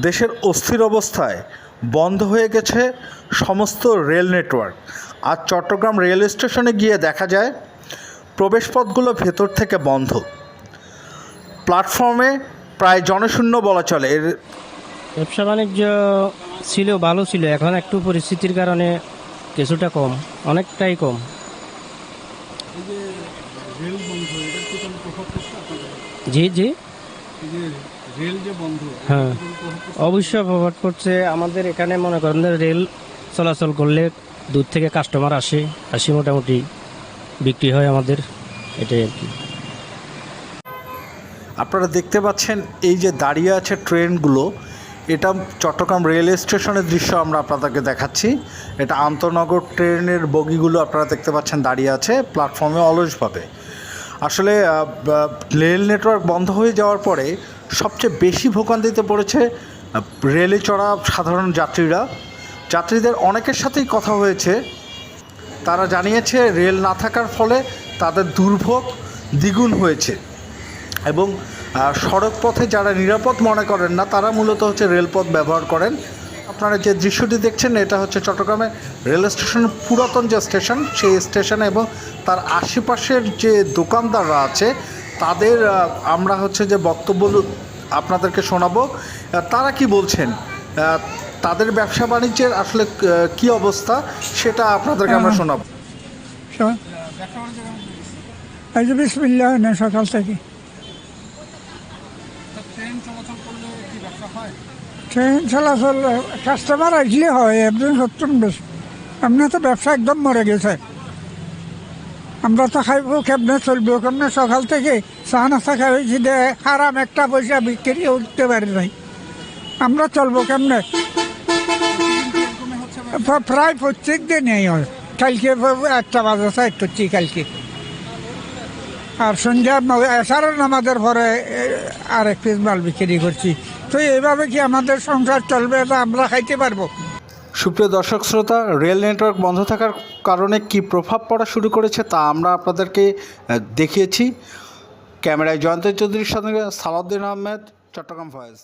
দেশের অস্থির অবস্থায় বন্ধ হয়ে গেছে সমস্ত রেল নেটওয়ার্ক। আর চট্টগ্রাম রেল স্টেশনে গিয়ে দেখা যায়, প্রবেশপথগুলো ভেতর থেকে বন্ধ। প্ল্যাটফর্মে প্রায় জনশূন্য বলা চলে। এর ব্যবসা বাণিজ্য ছিল, ভালো ছিল। এখন একটু পরিস্থিতির কারণে কিছুটা কম, অনেকটাই কম। জি জি। এই যে রেল যে বন্ধ হ্যাঁ। প্রভাব পড়ছে? অবশ্যই প্রভাব করছে। আমাদের এখানে মনে করেন যে রেল চলাচল করলে দূর থেকে কাস্টমার আসে আসি মোটামুটি বিক্রি হয় আমাদের এটাই আর কি। আপনারা দেখতে পাচ্ছেন এই যে দাঁড়িয়ে আছে ট্রেনগুলো এটা চট্টগ্রাম রেল স্টেশনের দৃশ্য আমরা আপনাদেরকে দেখাচ্ছি। এটা আন্তনগর ট্রেনের বগিগুলো আপনারা দেখতে পাচ্ছেন দাঁড়িয়ে আছে প্ল্যাটফর্মে অলসভাবে। আসলে রেল নেটওয়ার্ক বন্ধ হয়ে যাওয়ার পরে সবচেয়ে বেশি ভোগান্তিতে পড়েছে রেলে চড়া সাধারণ যাত্রীরা। যাত্রীদের অনেকের সাথেই কথা হয়েছে। তারা জানিয়েছে, রেল না থাকার ফলে তাদের দুর্ভোগ দ্বিগুণ হয়েছে। এবং সড়ক পথে যারা নিরাপদ মনে করেন না, তারা মূলত হচ্ছে রেলপথ ব্যবহার করেন। আপনারা যে দৃশ্যটি দেখছেন এটা হচ্ছে চট্টগ্রামের রেল স্টেশনের পুরাতন যে স্টেশন সেই স্টেশন এবং তার আশেপাশের যে দোকানদাররা আছে তাদের আমরা হচ্ছে যে বক্তব্য আপনাদেরকে শোনাবো। তারা কি বলছেন? তাদের ব্যবসা বাণিজ্যের আসলে কি অবস্থা সেটা আপনাদেরকে আমরা শোনাবো। শোন। এই যে বিসমিল্লাহ সকাল থেকে। ট্রেন চলাচল করলে কি ব্যবসা হয়? ট্রেন চলাচল কাস্টমার আসলে হয় একদিন সত্তর বেশি। এমনি তো ব্যবসা একদম মরে গেছে। আমরা তো খাইব কেমনে চলবো? কেমনে সকাল থেকে চা নাস্তা খাই হয়েছি দে হারাম একটা পয়সা বিক্রি উঠতে পারি নাই। আমরা চলবো কেমনে? প্রায় প্রত্যেক দিনই হয়। কালকে একটা বাজার সাইড করছি কালকে। আর সন্ধ্যা এসারের নামাজের পরে আর এক পিস মাল বিক্রি করছি। তো এইভাবে কি আমাদের সংসার চলবে না আমরা খাইতে পারব? সুপ্রিয় দর্শক শ্রোতা, রেল নেটওয়ার্ক বন্ধ থাকার কারণে কি প্রভাব পড়া শুরু করেছে তা আমরা আপনাদেরকে দেখিয়েছি। ক্যামেরায় জয়ন্ত চৌধুরীর সঙ্গে সালাউদ্দিন আহমেদ, চট্টগ্রাম ভয়েস।